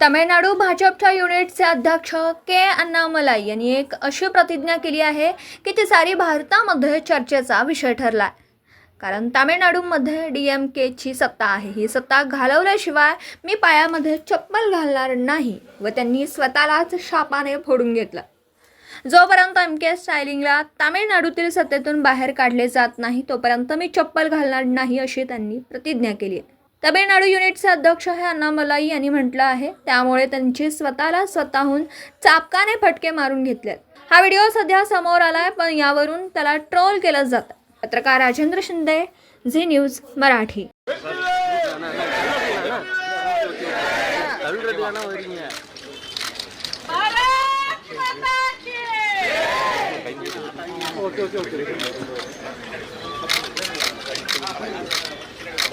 तामिळनाडू भाजपच्या युनिटचे अध्यक्ष के अण्णामलाई यांनी एक अशी प्रतिज्ञा केली आहे की ती सारी भारतामध्ये चर्चेचा विषय ठरला कारण तामिळनाडूमध्ये डी एम केची सत्ता आहे. ही सत्ता घालवल्याशिवाय मी पायामध्ये चप्पल घालणार नाही व त्यांनी स्वतःलाच शापाने फोडून घेतलं. जोपर्यंत एम के स्टायलिंगला तामिळनाडूतील सत्तेतून बाहेर काढले जात नाही तोपर्यंत मी चप्पल घालणार नाही अशी त्यांनी प्रतिज्ञा केली आहे. तमिळनाडू युनिटचे अध्यक्ष हे अन्नामलाई यांनी म्हटलं आहे. त्यामुळे त्यांची स्वतःला स्वतःहून चापकाने फटके मारून घेतलेत हा व्हिडिओ सध्या समोर आला आहे पण यावरून त्याला ट्रोल केलं जातं पत्रकार राजेंद्र शिंदे झी न्यूज मराठी.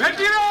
வெற்றிவேல்